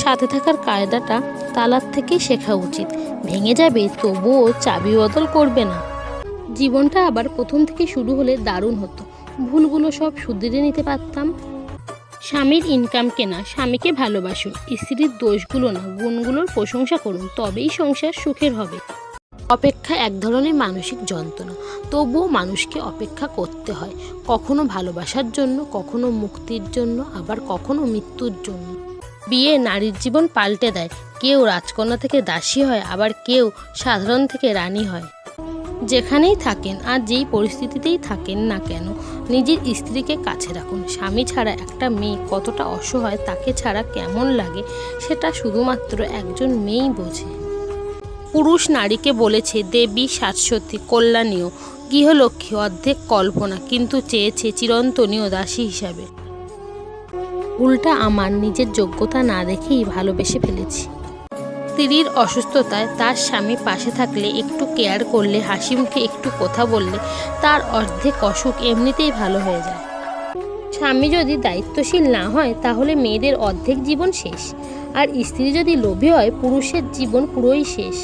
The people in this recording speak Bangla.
সাথে থাকার কায়দাটা তালার থেকেই শেখা উচিত। ভেঙে যাবে, তবুও চাবি বদল করবে না। জীবনটা আবার প্রথম থেকে শুরু হলে দারুণ হতো। ভুলগুলো সব শুধরে নিতে পারতাম। স্বামীর ইনকামকে না স্বামীকে ভালোবাসুন, স্ত্রীর দোষগুলো না, গুণগুলোর প্রশংসা করুন, তবেই সংসার সুখের হবে। অপেক্ষা এক ধরনের মানসিক যন্ত্রণা। তবুও মানুষকে অপেক্ষা করতে হয়, কখনো ভালোবাসার জন্য, কখনো মুক্তির জন্য, আবার কখনো মৃত্যুর জন্য। বিয়ে নারীর জীবন পাল্টে দেয়। কেউ রাজকন্যা থেকে দাসী হয়, আবার কেউ সাধারণ থেকে রানী হয়। যেখানেই থাকেন, আর যেই পরিস্থিতিতেই থাকেন না কেন, নিজের স্ত্রীকে কাছে রাখুন। স্বামী ছাড়া একটা মেয়ে কতটা অসহায়, তাকে ছাড়া কেমন লাগে, সেটা শুধুমাত্র একজন মেয়েই বোঝে। পুরুষ নারীকে বলেছে, দেবী শাশ্বতী কল্যাণীয় গৃহলক্ষ্মী অর্ধেক কল্পনা, কিন্তু চেয়েছে চিরন্তনীয় দাসী হিসাবে। উল্টা আমার নিজের যোগ্যতা না দেখেই ভালোবেসে ফেলেছি। স্ত্রীর অসুস্থতায় তার স্বামী পাশে থাকলে একটু কেয়ার করলে, হাসি মুখে একটু কথা বললে, তার অর্ধেক অসুখ এমনিতেই ভালো হয়ে যায়। স্বামী যদি দায়িত্বশীল না হয়, তাহলে মেয়েদের অর্ধেক জীবন শেষ। আর স্ত্রী যদি লোভী হয়, পুরুষের জীবন পুরোই শেষ।